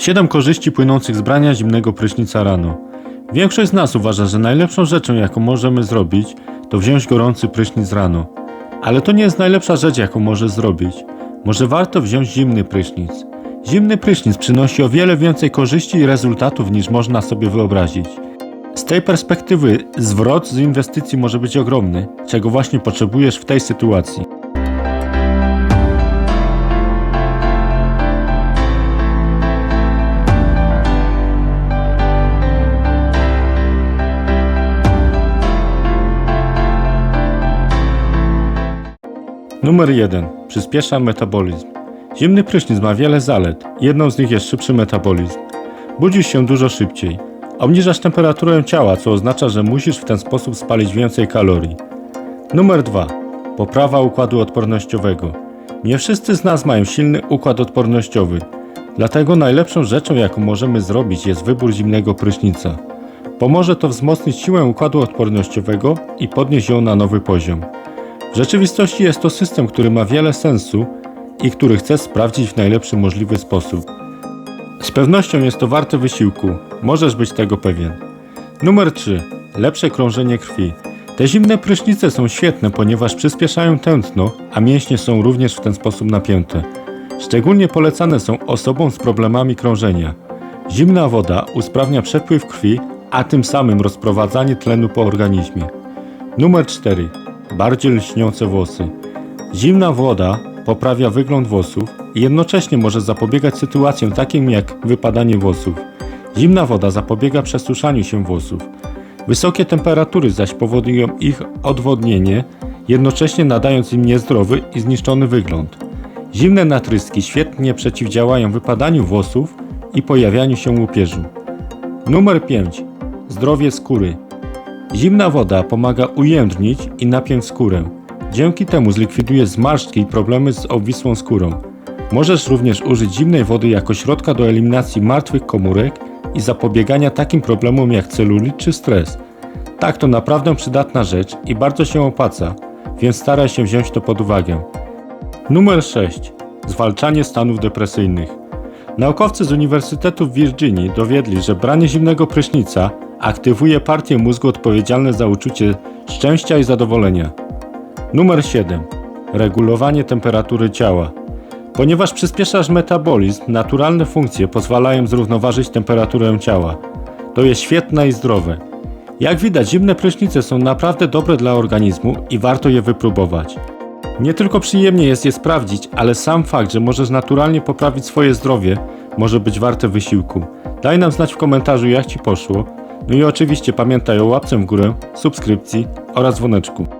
7 korzyści płynących z brania zimnego prysznica rano. Większość z nas uważa, że najlepszą rzeczą, jaką możemy zrobić, to wziąć gorący prysznic rano. Ale to nie jest najlepsza rzecz, jaką możesz zrobić. Może warto wziąć zimny prysznic. Zimny prysznic przynosi o wiele więcej korzyści i rezultatów niż można sobie wyobrazić. Z tej perspektywy zwrot z inwestycji może być ogromny, czego właśnie potrzebujesz w tej sytuacji. Numer 1. Przyspiesza metabolizm. Zimny prysznic ma wiele zalet. Jedną z nich jest szybszy metabolizm. Budzisz się dużo szybciej. Obniżasz temperaturę ciała, co oznacza, że musisz w ten sposób spalić więcej kalorii. Numer 2. Poprawa układu odpornościowego. Nie wszyscy z nas mają silny układ odpornościowy. Dlatego najlepszą rzeczą, jaką możemy zrobić, jest wybór zimnego prysznica. Pomoże to wzmocnić siłę układu odpornościowego i podnieść ją na nowy poziom. W rzeczywistości jest to system, który ma wiele sensu i który chcę sprawdzić w najlepszy możliwy sposób. Z pewnością jest to warte wysiłku, możesz być tego pewien. Numer 3. Lepsze krążenie krwi. Te zimne prysznice są świetne, ponieważ przyspieszają tętno, a mięśnie są również w ten sposób napięte. Szczególnie polecane są osobom z problemami krążenia. Zimna woda usprawnia przepływ krwi, a tym samym rozprowadzanie tlenu po organizmie. Numer 4. Bardziej lśniące włosy. Zimna woda poprawia wygląd włosów i jednocześnie może zapobiegać sytuacjom takim jak wypadanie włosów. Zimna woda zapobiega przesuszaniu się włosów. Wysokie temperatury zaś powodują ich odwodnienie, jednocześnie nadając im niezdrowy i zniszczony wygląd. Zimne natryski świetnie przeciwdziałają wypadaniu włosów i pojawianiu się łupieżu. Numer 5. Zdrowie skóry. Zimna woda pomaga ujędrnić i napiąć skórę. Dzięki temu zlikwiduje zmarszczki i problemy z obwisłą skórą. Możesz również użyć zimnej wody jako środka do eliminacji martwych komórek i zapobiegania takim problemom jak celulit czy stres. Tak, to naprawdę przydatna rzecz i bardzo się opłaca, więc staraj się wziąć to pod uwagę. Numer 6. Zwalczanie stanów depresyjnych. Naukowcy z Uniwersytetu w Virginii dowiedli, że branie zimnego prysznica aktywuje partie mózgu odpowiedzialne za uczucie szczęścia i zadowolenia. Numer 7. Regulowanie temperatury ciała. Ponieważ przyspieszasz metabolizm, naturalne funkcje pozwalają zrównoważyć temperaturę ciała. To jest świetne i zdrowe. Jak widać, zimne prysznice są naprawdę dobre dla organizmu i warto je wypróbować. Nie tylko przyjemnie jest je sprawdzić, ale sam fakt, że możesz naturalnie poprawić swoje zdrowie, może być warte wysiłku. Daj nam znać w komentarzu, jak Ci poszło. No i oczywiście pamiętaj o łapce w górę, subskrypcji oraz dzwoneczku.